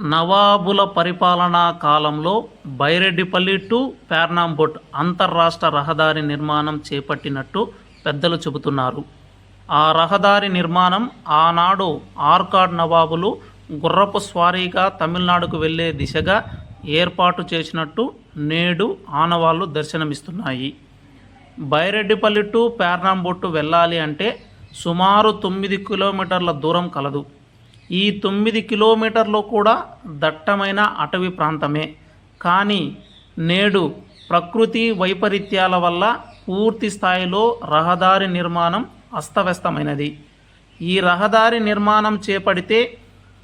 నవాబుల పరిపాలనా కాలంలో బైరెడ్డిపల్లి టు పెర్నాంబొట్ అంతర్రాష్ట్ర రహదారి నిర్మాణం చేపట్టినట్టు పెద్దలు చెబుతున్నారు. ఆ రహదారి నిర్మాణం ఆనాడు ఆర్కాడ్ నవాబులు గుర్రపు స్వారీగా తమిళనాడుకు వెళ్ళే దిశగా ఏర్పాటు చేసినట్టు నేడు ఆనవాళ్ళు దర్శనమిస్తున్నాయి. బైరెడ్డిపల్లి టు పెర్నాంబొట్టు వెళ్ళాలి అంటే సుమారు తొమ్మిది కిలోమీటర్ల దూరం కలదు. ఈ తొమ్మిది కిలోమీటర్లు కూడా దట్టమైన అటవీ ప్రాంతమే. కానీ నేడు ప్రకృతి వైపరీత్యాల వల్ల పూర్తి స్థాయిలో రహదారి నిర్మాణం అస్తవ్యస్తమైనది. ఈ రహదారి నిర్మాణం చేపడితే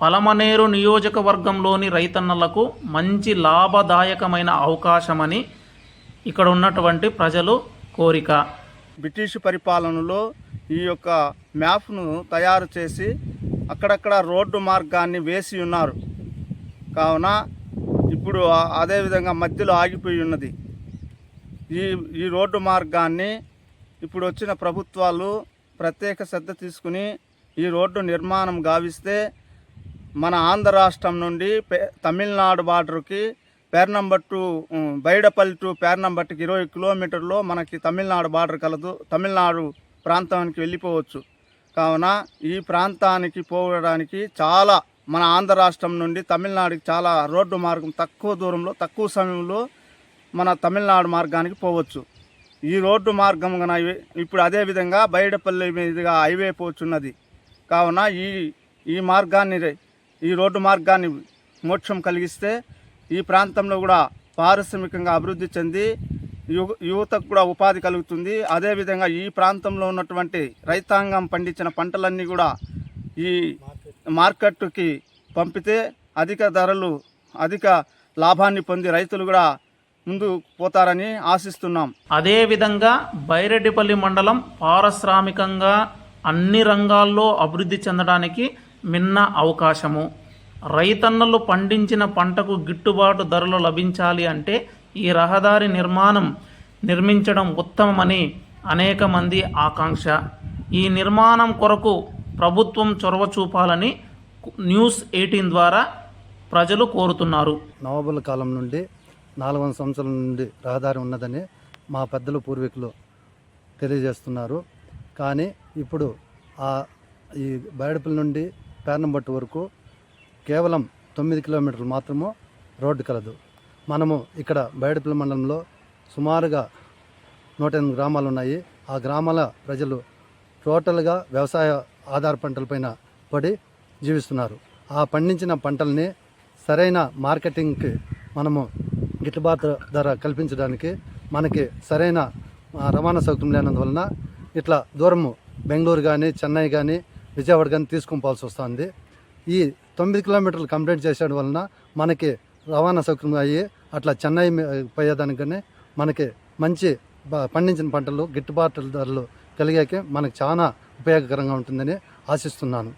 పలమనేరు నియోజకవర్గంలోని రైతన్నలకు మంచి లాభదాయకమైన అవకాశమని ఇక్కడ ఉన్నటువంటి ప్రజలు కోరిక. బ్రిటిష్ పరిపాలనలో ఈ యొక్క మ్యాప్ను తయారు చేసి అక్కడక్కడ రోడ్డు మార్గాన్ని వేసి ఉన్నారు. కావున ఇప్పుడు అదేవిధంగా మధ్యలో ఆగిపోయి ఉన్నది. ఈ ఈ రోడ్డు మార్గాన్ని ఇప్పుడు వచ్చిన ప్రభుత్వాలు ప్రత్యేక శ్రద్ధ తీసుకుని ఈ రోడ్డు నిర్మాణం గావిస్తే మన ఆంధ్ర రాష్ట్రం నుండి పే- తమిళనాడు బార్డర్కి పేర్నంబర్ టు బైడపల్లి టు పేర్నంబట్టుకి ఇరవై కిలోమీటర్లో మనకి తమిళనాడు బార్డర్ కలదు తమిళనాడు ప్రాంతానికి వెళ్ళిపోవచ్చు. కావున ఈ ప్రాంతానికి పోవడానికి చాలా మన ఆంధ్ర రాష్ట్రం నుండి తమిళనాడుకి చాలా రోడ్డు మార్గం తక్కువ దూరంలో తక్కువ సమయంలో మన తమిళనాడు మార్గానికి పోవచ్చు. ఈ రోడ్డు మార్గం ఇప్పుడు అదేవిధంగా బైడపల్లి మీదుగా హైవే పోచున్నది. కావున ఈ ఈ మార్గాన్ని ఈ రోడ్డు మార్గాన్ని మోక్షం కలిగిస్తే ఈ ప్రాంతంలో కూడా పారిశ్రామికంగా అభివృద్ధి చెంది యువతకు కూడా ఉపాధి కలుగుతుంది. అదేవిధంగా ఈ ప్రాంతంలో ఉన్నటువంటి రైతాంగం పండించిన పంటలన్నీ కూడా ఈ మార్కెట్కి పంపితే అధిక ధరలు అధిక లాభాన్ని పొంది రైతులు కూడా ముందు పోతారని ఆశిస్తున్నాం. అదేవిధంగా బైరెడ్డిపల్లి మండలం పారిశ్రామికంగా అన్ని రంగాల్లో అభివృద్ధి చెందడానికి మిన్న అవకాశము. రైతన్నలు పండించిన పంటకు గిట్టుబాటు ధరలు లభించాలి అంటే ఈ రహదారి నిర్మాణం నిర్మించడం ఉత్తమమని అనేక మంది ఆకాంక్ష. ఈ నిర్మాణం కొరకు ప్రభుత్వం చొరవ చూపాలని న్యూస్ ఎయిటీన్ ద్వారా ప్రజలు కోరుతున్నారు. నవాబుల కాలం నుండి నాలుగు వందల సంవత్సరాల నుండి రహదారి ఉన్నదని మా పెద్దలు పూర్వీకులు తెలియజేస్తున్నారు. కానీ ఇప్పుడు ఆ ఈ బయడపల్లి నుండి పేర్నంబట్టు వరకు కేవలం తొమ్మిది కిలోమీటర్లు మాత్రము రోడ్డు కలదు. మనము ఇక్కడ బయడపల్లి మండలంలో సుమారుగా నూట ఎనిమిది గ్రామాలు ఉన్నాయి. ఆ గ్రామాల ప్రజలు టోటల్గా వ్యవసాయ ఆధార పంటలపైన పడి జీవిస్తున్నారు. ఆ పండించిన పంటల్ని సరైన మార్కెటింగ్కి మనము గిట్టుబాటు ధర కల్పించడానికి మనకి సరైన రవాణా సౌకర్యం లేనందువలన ఇట్లా దూరము బెంగళూరు కానీ చెన్నై కానీ విజయవాడ కానీ తీసుకునిపోవాల్సి వస్తుంది. ఈ తొమ్మిది కిలోమీటర్లు కంప్లీట్ చేసేయడం వలన మనకి రవాణా సౌకర్యం అయ్యి అట్లా చెన్నై పోయేదానికనే మనకి మంచి పండించిన పంటలు గిట్టుబాటు ధరలు కలిగాక మనకు చాలా ఉపయోగకరంగా ఉంటుందని ఆశిస్తున్నాను.